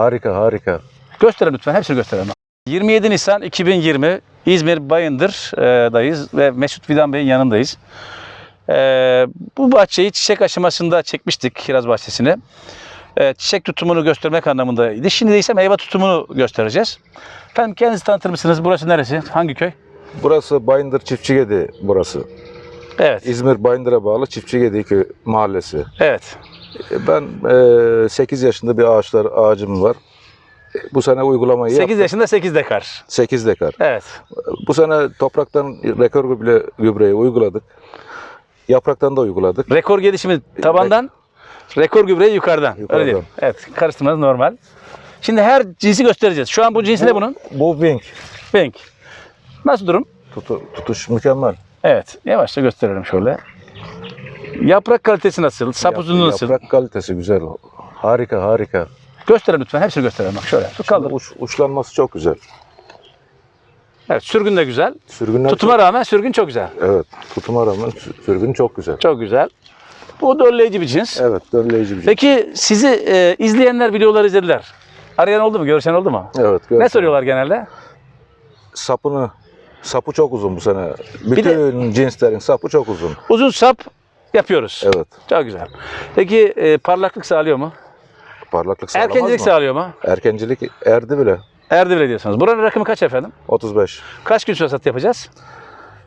Harika harika. Gösterelim lütfen. Hepsini gösterelim. 27 Nisan 2020 İzmir Bayındır'dayız ve Mesut Vidan Bey'in yanındayız. Ee, bu bahçeyi çiçek aşamasında çekmiştik kiraz bahçesini. Ee, çiçek tutumunu göstermek anlamındaydı. Şimdi de ise meyve tutumunu göstereceğiz. Efendim kendinizi tanıtır mısınız? Burası neresi? Hangi köy? Burası Bayındır Çiftçigedi burası. Evet. İzmir Bayındır'a bağlı Çiftçigedi köy mahallesi. Evet. E, Ben e, 8 yaşında bir ağaçlar ağacım var. E, Bu sene uygulamayı 8 yaptık. yaşında 8 dekar. 8 dekar. Evet. Bu sene topraktan rekor gübre, gübreyi uyguladık. Yapraktan da uyguladık. Rekor gelişimi tabandan, rekor gübreyi yukarıdan. Öyle Yukarıdan. diyelim. Evet. Karıştırmanız normal. Şimdi her cinsi göstereceğiz. Şu an bu cinsi ne bunun? Bu wing. Pink. Nasıl durum? Tutu, tutuş mükemmel. Evet. Yavaşça gösterelim şöyle. Yaprak kalitesi nasıl? Sap Yap- uzunluğu nasıl? Yaprak kalitesi güzel. Harika harika. Gösterelim lütfen. Hepsini gösterelim. Bak şöyle. Kaldır. Uç, uçlanması çok güzel. Evet. Sürgün de güzel. Sürgünler Tutuma rağmen sürgün çok güzel. çok- evet. Tutuma rağmen sü- sürgün çok güzel. Çok güzel. Bu dölleyici bir cins. Evet, dölleyici bir şey. Peki sizi e, izleyenler videoları izlediler. Arayan oldu mu? Görüşen oldu mu? Evet. Ne gör- soruyorlar genelde? Sapını, sapı çok uzun bu sene. de- Bütün cinslerin sapı çok uzun. Uzun sap yapıyoruz. Evet. Çok güzel. Peki e, parlaklık sağlıyor mu? Parlaklık sağlamaz Erkencilik mı? sağlıyor mu? Erkencilik erdi bile. Erdi bile diyorsunuz. Buranın rakımı kaç efendim? 35. Kaç gün hasat yapacağız?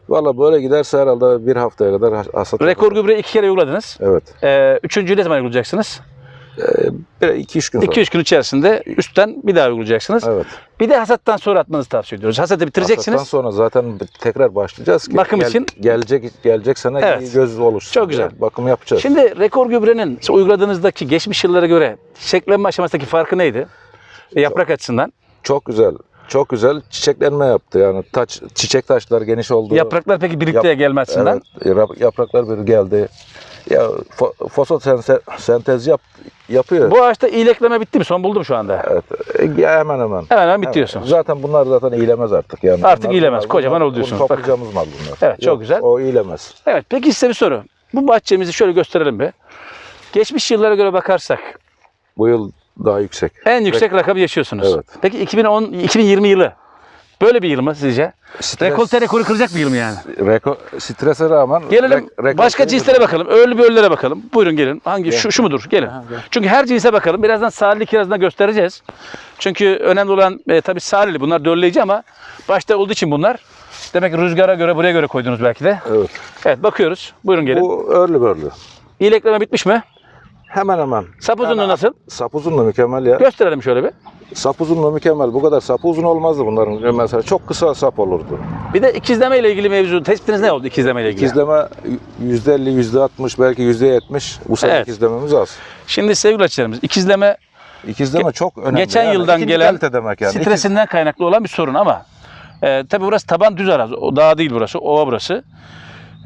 Valla böyle giderse herhalde bir haftaya kadar has- hasat. Rekor gübreyi iki kere uyguladınız. Evet. Ee, üçüncüyü ne zaman uygulayacaksınız? Bir, iki üç gün sonra. 2-3 gün içerisinde üstten bir daha uygulayacaksınız. Evet. Bir de hasattan sonra atmanızı tavsiye ediyoruz. Hasatı bitireceksiniz. Hasattan sonra zaten tekrar başlayacağız ki. Bakım için. Gelecek, gelecek sene Evet. iyi göz oluşsun. Çok güzel. Bakım yapacağız. Şimdi rekor gübrenin uyguladığınızdaki geçmiş yıllara göre çiçeklenme aşamasındaki farkı neydi? E, Yaprak açısından. Çok güzel. Çok güzel çiçeklenme yaptı yani taç çiçek taşlar geniş oldu. Yapraklar peki birlikte Yap- gelme açısından. Evet, yap- yapraklar bir geldi. Ya fo- fotosentez yap, yapıyor. Bu ağaçta iyilekleme bitti mi? Son buldu mu şu anda? Evet. e, ya hemen hemen. Hemen hemen bitiyorsunuz. Zaten bunlar zaten iyilemez artık yani. Artık Bunlar- iyilemez, bunlar- kocaman bunlar- bunu Bak. Toplayacağımız mal bunlar. Evet, çok güzel. O iyilemez. Evet peki size bir soru. Bu bahçemizi şöyle gösterelim bir. Geçmiş yıllara göre bakarsak Bu yıl daha yüksek. en yüksek rakamı yaşıyorsunuz. Evet. Peki 2010 2020 yılı böyle bir yıl mı sizce? Stres- Rekolte rekoru kıracak bir yıl mı yani? Reko, strese rağmen Gelelim rekorteyi başka cinslere bakalım. Öğlü böllere bakalım. Buyurun gelin. Hangi Gel. şu, şu mudur? Gelin. Aha, gel. Çünkü her cinse bakalım. Birazdan salili kirazına göstereceğiz. Çünkü önemli olan e, tabii salili. Bunlar dölleyici ama başta olduğu için bunlar. Demek ki rüzgara göre buraya göre koydunuz belki de. Evet. Evet bakıyoruz. Buyurun gelin. Bu örlü börlü. İyilekleme bitmiş mi? Hemen hemen. Sap uzunluğu nasıl? Sap uzunluğu mükemmel ya. Gösterelim şöyle bir. Sap uzunluğu mükemmel. Bu kadar sap uzun olmazdı bunların. Mesela çok kısa sap olurdu. Bir de ikizleme ile ilgili mevzu tespitiniz ne oldu ikizleme ile ilgili? İkizleme %50, %60 belki %70. Bu sene Evet. ikizlememiz az. Şimdi sevgili açılarımız ikizleme İkizleme çok önemli. geçen Yani yıldan ikinci gelen kalite demek yani. stresinden kaynaklı olan bir sorun ama e, tabii burası taban düz arazi. O dağ değil burası, ova burası.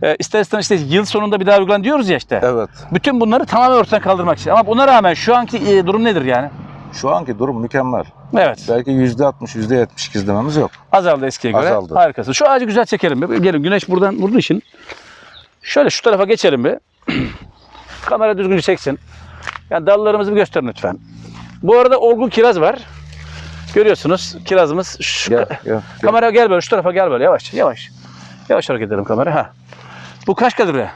E, ister istemez işte yıl sonunda bir daha uygulan diyoruz ya işte. Evet. Bütün bunları tamamen ortadan kaldırmak için. Ama buna rağmen şu anki e, durum nedir yani? Şu anki durum mükemmel. Evet. Belki %60, %70 ikizlememiz yok. Azaldı eskiye göre. Azaldı. Harikasın. Şu ağacı güzel çekelim bir. Gelin güneş buradan vurduğu için. Şöyle şu tarafa geçelim bir. Kamera düzgünce çeksin. Yani dallarımızı bir gösterin lütfen. Bu arada olgun kiraz var. Görüyorsunuz kirazımız. Şu Gel, gel, gel. Kamera gel böyle şu tarafa gel böyle yavaş yavaş. Yavaş hareket edelim kamera. Ha. Bu kaç kalibre?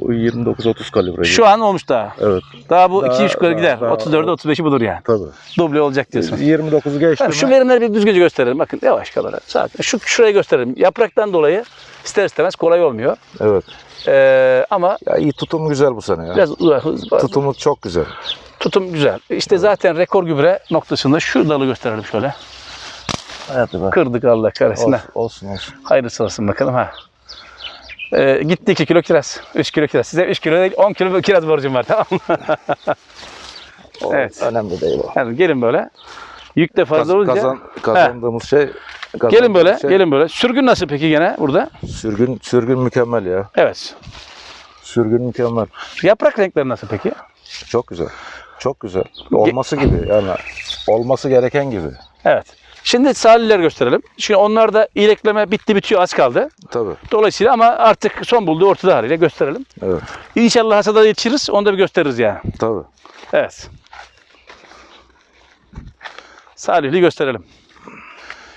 Bu 29-30 kalibre. Şu an olmuş daha. Evet. Daha bu Daha- 2-3 yukarı daha- gider. daha- 34'ü 35'i budur yani. Tabii. Duble olacak diyorsun. 29'u geçti Tamam, mi? şu verimleri bir düzgünce gösterelim. Bakın yavaş kamera. Sakin. Şu şurayı gösterelim. Yapraktan dolayı ister istemez kolay olmuyor. Evet. Ee, ama Ya iyi tutum güzel bu sene ya. biraz uzak, hız- Tutumuz çok güzel. tutum güzel. İşte zaten rekor gübre noktasında şu dalı gösterelim şöyle. Hadi be. Kırdık Allah kahretsin. Olsun, olsun olsun. Hayırlısı olsun bakalım ha. Ee, gitti 2 kilo kiraz. 3 kilo kiraz. Size 3 kilo değil 10 kilo kiraz borcum var tamam mı? O Evet. Önemli değil o. Yani gelin böyle. Yük de fazla Kaz- olunca. kazan, kazandığımız şey gelin kazandığımız böyle. şey- Gelin böyle. Sürgün nasıl peki gene burada? Sürgün sürgün mükemmel ya. Evet. Sürgün mükemmel. Yaprak renkleri nasıl peki? Çok güzel. Çok güzel. Olması gibi yani. Olması gereken gibi. Evet. Şimdi saliller gösterelim. Şimdi onlar da iyilekleme bitti bitiyor az kaldı. Tabii. Dolayısıyla ama artık son bulduğu ortada haliyle gösterelim. Evet. İnşallah hasada yetişiriz. Onu da bir gösteririz yani. Tabii. Evet. Salihli gösterelim.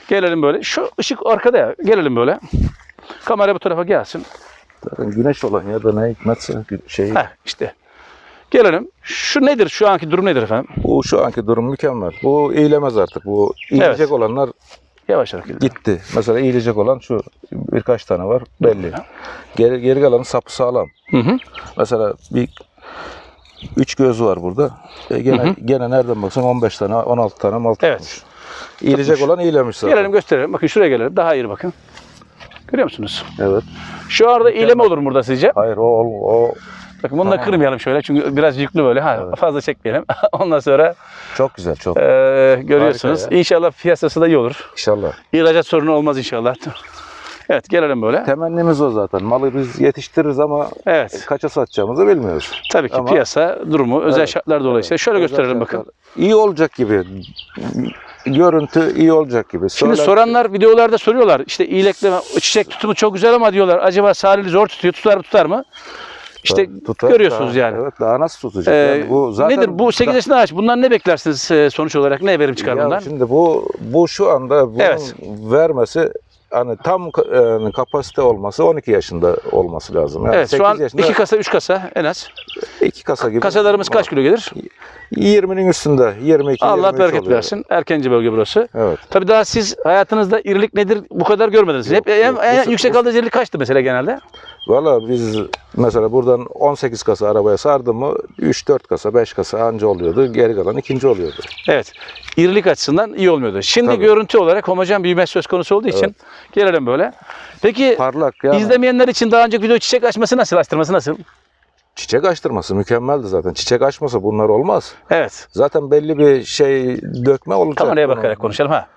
Gelelim böyle. Şu ışık arkada ya. Gelelim böyle. Kamera bu tarafa gelsin. Zaten güneş olan ya da ne hikmetse şey. Heh işte. Gelelim. Şu nedir? Şu anki durum nedir efendim? Bu şu anki durum mükemmel. Bu eğilemez artık. Bu eğilecek Evet. olanlar Yavaş hareket gitti. Mesela eğilecek olan şu birkaç tane var belli. Geri, geri kalanın sapı sağlam. Hı hı. Mesela bir üç göz var burada. E gene, Hı hı. gene nereden baksan 15 tane 16 tane mal Evet. tutmuş. Eğilecek olan eğilemiş zaten. Gelelim gösterelim. Bakın şuraya gelelim. Daha iyi bakın. Görüyor musunuz? Evet. Şu arada iğleme olur mu burada sizce? Hayır o, o Bakın bunu da Tamam. kırmayalım şöyle çünkü biraz yüklü böyle. Ha, Evet. Fazla çekmeyelim. Ondan sonra çok güzel çok. e, görüyorsunuz. Harika İnşallah piyasası da iyi olur. İnşallah. İhracat sorunu olmaz inşallah. Evet gelelim böyle. Temennimiz o zaten. Malı biz yetiştiririz ama Evet. kaça satacağımızı bilmiyoruz. Tabii ki Ama- piyasa durumu özel Evet, şartlar dolayısıyla. Şöyle Özel gösterelim şartlar. bakın. İyi olacak gibi. Görüntü iyi olacak gibi. Şimdi Söyler- soranlar videolarda soruyorlar. İşte iyilekleme, çiçek tutumu çok güzel ama diyorlar. Acaba Salihli zor tutuyor. Tutar mı tutar mı? İşte Tutar, görüyorsunuz daha- yani. Evet daha nasıl tutacak? Ee, yani bu zaten nedir bu 8 yaşında ağaç? Bundan ne beklersiniz e, sonuç olarak? Ne verim çıkar bundan? Şimdi bu bu şu anda bunun Evet. vermesi hani tam yani kapasite olması 12 yaşında olması lazım. Yani evet şu 8 an yaşında 2 kasa 3 kasa en az. iki kasa gibi. Kasalarımız kaç kilo gelir? 20'nin üstünde. 22 Allah 23 bereket oluyor. versin. Erkenci bölge burası. Evet. Tabii daha siz hayatınızda irilik nedir bu kadar görmediniz. Yok, Hep en, en yüksek aldığınız irilik kaçtı mesela genelde? Valla biz mesela buradan 18 kasa arabaya sardım mı 3-4 kasa 5 kasa anca oluyordu. Geri kalan ikinci oluyordu. Evet. İrilik açısından iyi olmuyordu. Şimdi Tabii. görüntü olarak homojen büyüme söz konusu olduğu için gelelim böyle. Peki Parlak yani. izlemeyenler için daha önce video çiçek açması nasıl, açtırması nasıl? Çiçek açtırması mükemmeldi zaten. Çiçek açmasa bunlar olmaz. Evet. Zaten belli bir şey dökme olacak. Kameraya bunun. bakarak konuşalım ha.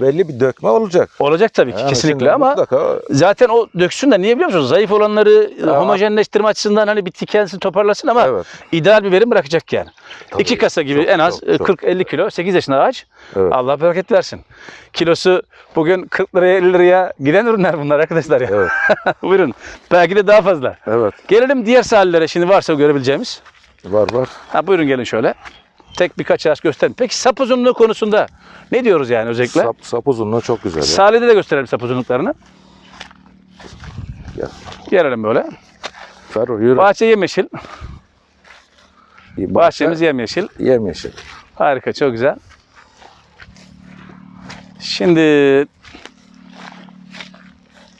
Belli bir dökme olacak. Olacak tabii ki Yani kesinlikle ama mutlaka zaten o döksün de niye biliyor musunuz? Zayıf olanları Ya. homojenleştirme açısından hani bitki kendisini toparlasın ama evet. ideal bir verim bırakacak yani. Tabii, İki kasa gibi çok, en az çok, çok. 40-50 kilo 8 yaşında ağaç. Evet. Allah bereket versin. Kilosu bugün 40 liraya 50 liraya giden ürünler bunlar arkadaşlar ya. Evet. Buyurun. Belki de daha fazla. Evet. Gelelim diğer sahillere şimdi varsa görebileceğimiz. Var var. Ha, buyurun gelin şöyle. Tek birkaç ağaç gösterin. Peki sap uzunluğu konusunda ne diyoruz yani özellikle? Sap, sap uzunluğu çok güzel. ya. Salih'de de gösterelim sap uzunluklarını. Gel. Gelelim böyle. Ferruh yürü. Bahçe yemyeşil. Bahçe Bahçemiz yemyeşil. yemyeşil. Harika, çok güzel. Şimdi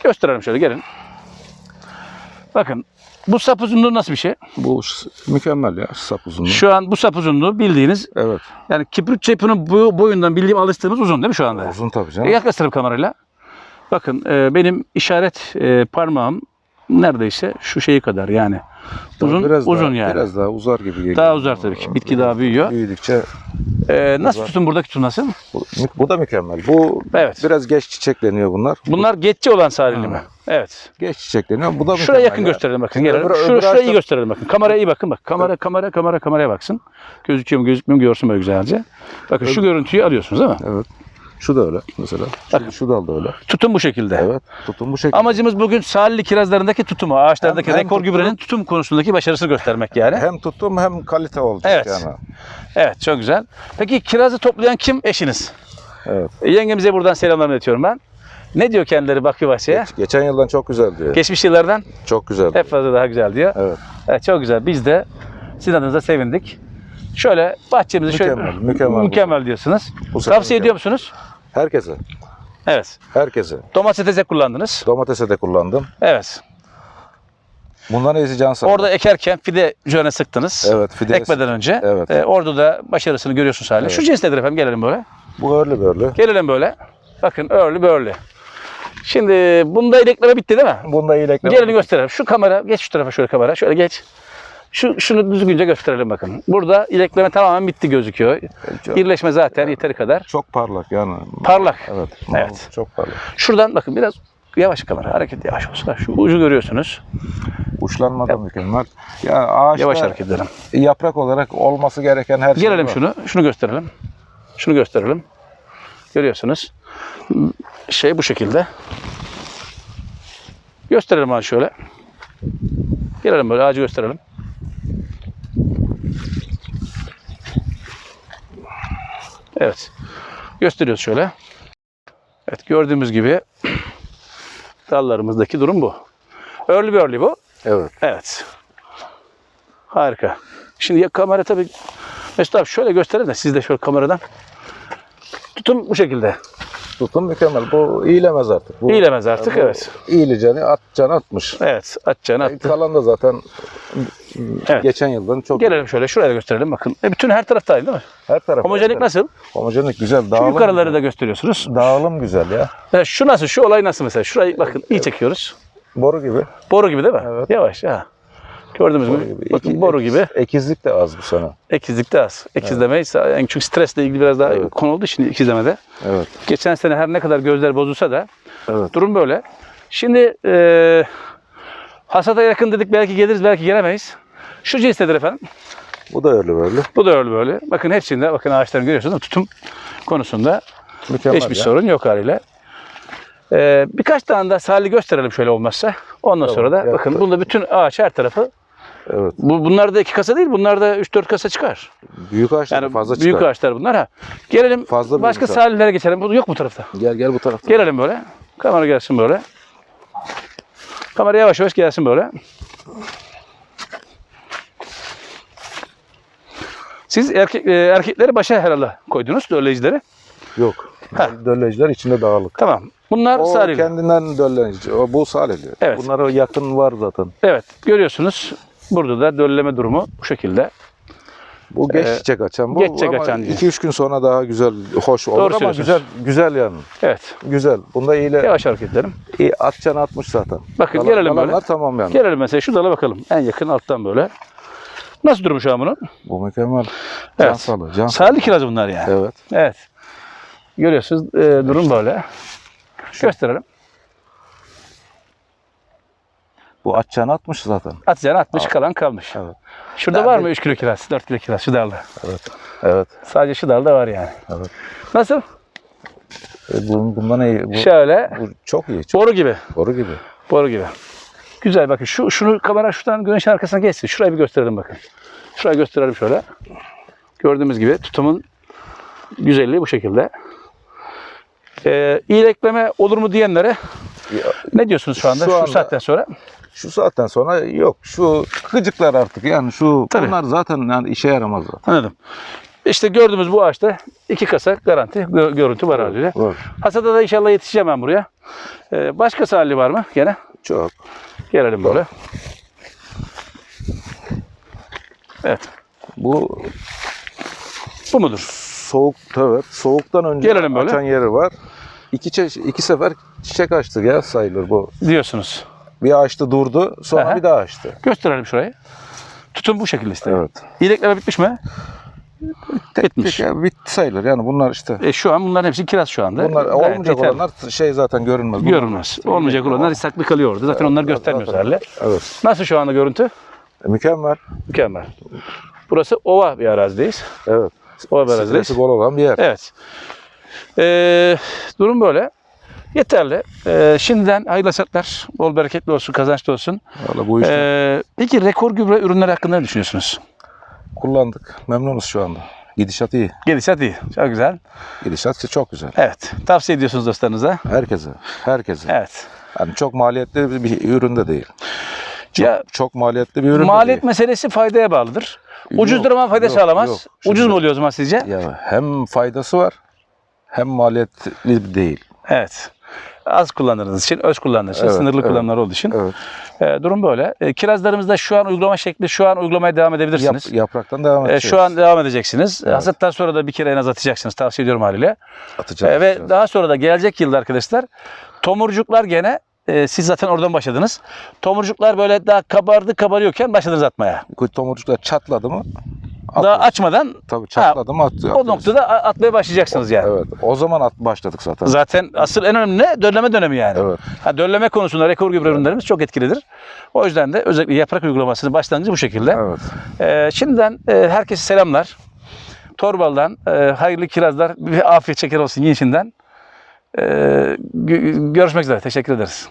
gösterelim şöyle gelin. Bakın bu sap uzunluğu nasıl bir şey? Bu mükemmel ya sap uzunluğu. Şu an bu sap uzunluğu bildiğiniz Evet. yani kibrit çepinin boyu, boyundan bildiğim alıştığımız uzun değil mi şu anda? Uzun tabii E, canım. yaklaştırıp kamerayla. Bakın e, benim işaret e, parmağım neredeyse şu şeyi kadar yani. Uzun Biraz uzun daha, yani. Biraz daha uzar gibi geliyor. Daha uzar tabii ki. Bitki daha büyüyor. Büyüdükçe E, nasıl Uzar. tutun buradaki tutum nasıl? bu, bu da mükemmel. Bu Evet. biraz geç çiçekleniyor bunlar. Bunlar geçici olan sarili mi? Evet. Geç çiçekleniyor. Bu da Şuraya mükemmel yakın ya. gösterelim bakın. Öbür- Gelelim. öbür Şu, şuraya iyi gösterelim bakın. Kameraya iyi bakın bak. Kamera kamera kamera kameraya baksın. Gözüküyor mu gözükmüyor mu görsün böyle güzelce. Bakın şu görüntüyü alıyorsunuz değil mi? Evet. Şu da öyle mesela. Şu, şu dal da öyle. Tutum bu şekilde. Evet. Tutun bu şekilde. Amacımız bugün salili kirazlarındaki tutumu, ağaçlardaki Hem- hem rekor tutum- gübrenin tutum konusundaki başarısını göstermek yani. hem tutum hem kalite olacak Evet. yani. Evet çok güzel. Peki kirazı toplayan kim? Eşiniz. Evet. E, Yengemize buradan selamlar iletiyorum ben. Ne diyor kendileri Bakü Bahçe'ye? Geç- geçen yıldan çok güzeldi. Geçmiş yıllardan Çok güzeldi. hep fazla daha güzel diyor. Evet. Evet çok güzel. Biz de sizin adınıza sevindik. Şöyle bahçemizi şöyle Mükemmel, mükemmel. mükemmel diyorsunuz. Bu Tavsiye mükemmel. ediyor musunuz? Herkese. Evet. Herkese. Domatese kullandınız. Domatese de kullandım. Evet. Bundan iyisi can sağlığı. Orada ekerken fide üzerine sıktınız. Evet. Fide Ekmeden önce. Evet. Ee, orada da başarısını görüyorsunuz hala. Evet. Şu cins nedir efendim? Gelelim böyle. Bu örlü böyle. Gelelim böyle. Bakın örlü böyle. Şimdi bunda ilekleme bitti değil mi? Bunda iyilekleme. Gelin gösterelim. Şu kamera, geç şu tarafa şöyle kamera. Şöyle geç. Şu, şunu düzgünce gösterelim bakın. Burada ilekleme tamamen bitti gözüküyor. İrleşme zaten yeteri kadar. çok parlak yani. Parlak. Evet. Evet. Çok parlak. Şuradan bakın biraz yavaş kamera. Hareket yavaş olsun. Şu ucu görüyorsunuz. Uçlanma da mükemmel. Ya ağaçta Yavaş hareket edelim. yaprak olarak olması gereken her şey Gelelim var. şunu. Şunu gösterelim. Şunu gösterelim. Görüyorsunuz. Şey bu şekilde. Gösterelim ağacı şöyle. Gelelim böyle ağacı gösterelim. Evet. Gösteriyoruz şöyle. Evet gördüğümüz gibi dallarımızdaki durum bu. Early bir early bu. Evet. Evet. Harika. Şimdi ya kamera tabii Mesut abi şöyle gösterelim de siz de şöyle kameradan. Tutun bu şekilde. Tutum mükemmel. Bu iyilemez artık. Bu, İyilemez artık bu evet. İyileceğini at can atmış. Evet atacağını attı. Kalan da zaten Evet. geçen yıldan çok Gelelim şöyle şuraya da gösterelim bakın. E, bütün her tarafta aynı değil mi? her taraf. Homojenik nasıl? Homojenik güzel. Şu Dağılım, yukarıları da gösteriyorsunuz. dağılım güzel ya. Ya şu nasıl? Şu olay nasıl mesela? Şurayı bakın iyi çekiyoruz. Boru gibi. Boru gibi değil mi? Evet. Yavaş ha. Gördüğünüz Boru gibi. Bakın İki- boru gibi. Ekizlik de az bu sene. Ekizlikte az. Ekizlemeyiz. Yani çünkü stresle ilgili biraz daha Evet. konu olduğu için ikizlemede. Evet. Geçen sene her ne kadar gözler bozulsa da Evet. durum böyle. Şimdi e, hasata yakın dedik belki geliriz belki gelemeyiz. Şu cinstedir efendim. Bu da öyle böyle. Bu da öyle böyle. Bakın hepsinde bakın ağaçlarını görüyorsunuz tutum konusunda Mükemmel hiçbir ya. sorun yok haliyle. Ee, birkaç tane daha salih gösterelim şöyle olmazsa. Ondan Tamam, sonra da yaptı. bakın bunda bütün ağaç her tarafı. Evet. Bu, bunlar da iki kasa değil bunlar da 3-4 kasa çıkar. Büyük ağaçlar Yani fazla büyük çıkar. ağaçlar bunlar ha. Gelelim Fazla başka büyük salihlere geçelim. Bu yok mu tarafta? Gel gel bu tarafta. Gelelim böyle. Kamera gelsin böyle. Kamera yavaş yavaş gelsin böyle. Siz erkek, e, erkekleri başa herhalde koydunuz dölleyicileri. Yok. Ha. Dölleciler içinde dağılık. Tamam. Bunlar O salihli. kendinden dölleci. O bu salihli. Evet. Bunlara yakın var zaten. Evet görüyorsunuz. Burada da dölleme durumu bu şekilde. Bu Ee, çiçek açan bu. geç çiçek ama açan diyor. 2-3 gün sonra daha güzel, hoş olur Doğru ama güzel güzel yani. Evet. Güzel. Bunda iyiyle Yavaş hareket edelim. iyi atcan atmış zaten. Bakın Kalan- gelelim böyle. tamam yani. Gelelim mesela şu dala bakalım. En yakın alttan böyle. Nasıl durumu şu an bunun? Bu mükemmel. Can Evet. sağlığı. Can Salih kiraz bunlar yani. Evet. Evet. Görüyorsunuz e, durum böyle. Gösterelim. Bu atcan atmış zaten. Atacağını atmış kalan kalmış. Evet. Şurada var mı 3 kilo kiraz, 4 kilo kiraz şu dalda? Evet. Evet. Sadece şu dalda var yani. Evet. Nasıl? E, bu, bundan iyi. Bu, Şöyle. bu çok iyi. Çok Boru gibi. boru gibi. Boru gibi. Güzel bakın. Şu şunu kamera şuradan güneş arkasına geçsin. Şurayı bir gösterelim bakın. Şurayı gösterelim şöyle. Gördüğümüz gibi tutumun güzelliği bu şekilde. Ee, iyilekleme olur mu diyenlere ne diyorsunuz şu anda? Şu Şu, anda- saatten sonra? Şu saatten sonra yok. Şu gıcıklar artık yani şu Tabii. bunlar zaten yani işe yaramaz zaten. Anladım. İşte gördüğümüz bu ağaçta iki kasa garanti gö- görüntü var haliyle. Var. Hasada da inşallah yetişeceğim ben buraya. Ee, başka hali var mı gene? Çok. Gelelim böyle. Evet. Bu Bu mudur? soğuk evet soğuktan önce Gelelim böyle. açan yeri var. İki, çe- iki sefer çiçek açtı ya sayılır bu. Diyorsunuz. Bir açtı durdu sonra Aha. bir daha açtı. Gösterelim şurayı. Tutun bu şekilde işte. Evet. İyilekleme bitmiş mi? Bitmiş. Tek- ya bitti sayılır yani bunlar işte. E, şu an bunların hepsi kiraz şu anda. Bunlar Gayet olmayacak yeterli. olanlar şey zaten görünmez. Bunlar- Görünmez. Olmayacak olanlar saklı kalıyor orada. Zaten onları göstermiyoruz herhalde. Evet. Nasıl şu anda görüntü? E, Mükemmel. Mükemmel. Burası ova bir arazideyiz. Evet. Ova bir arazideyiz. Stresi bol olan bir yer. Evet. Ee, durum böyle. Yeterli. Ee, şimdiden hayırlı hasatlar. Bol bereketli olsun, kazançlı olsun. Valla bu işi Ee, peki rekor gübre ürünleri hakkında ne düşünüyorsunuz? kullandık. Memnunuz şu anda. Gidişat iyi. Gidişat iyi. Çok güzel. Gidişat çok güzel. Evet. Tavsiye ediyorsunuz dostlarınıza. Herkese. Herkese. Evet. Yani çok maliyetli bir ürün de değil. Çok, Ya- çok maliyetli bir ürün Maliyet de meselesi faydaya bağlıdır. Ucuzdur ama fayda yok, sağlamaz. yok. Şimdi- Ucuz mu oluyor o zaman sizce? değil. Ya hem faydası var hem maliyetli değil. Evet. Az kullandığınız için, öz kullandığınız için, Evet, sınırlı evet. kullanımlar olduğu için. Evet. e, durum böyle. E, kirazlarımızda şu an uygulama şekli, şu an uygulamaya devam edebilirsiniz. Yap, yapraktan devam E, edeceğiz. şu an devam edeceksiniz. Evet. Hasattan sonra da bir kere en az atacaksınız. Tavsiye ediyorum haliyle. atacağız. E, ve atacağız. daha sonra da gelecek yılda arkadaşlar tomurcuklar gene e, siz zaten oradan başladınız. Tomurcuklar böyle daha kabardı kabarıyorken başladınız atmaya. Tomurcuklar çatladı mı? Daha atıyoruz. açmadan Tabii çatladı mı at, o noktada atmaya başlayacaksınız yani. Evet. O zaman at başladık zaten. Zaten asıl en önemli ne? Dölleme dönemi yani. Evet. Ha, dölleme konusunda rekor gübre ürünlerimiz çok etkilidir. O yüzden de özellikle yaprak uygulamasının başlangıcı bu şekilde. Evet. Ee, şimdiden e, herkese selamlar. Torbal'dan e, hayırlı kirazlar, bir afiyet şeker olsun yiyin şimdiden. Ee, gö- görüşmek üzere. Teşekkür ederiz.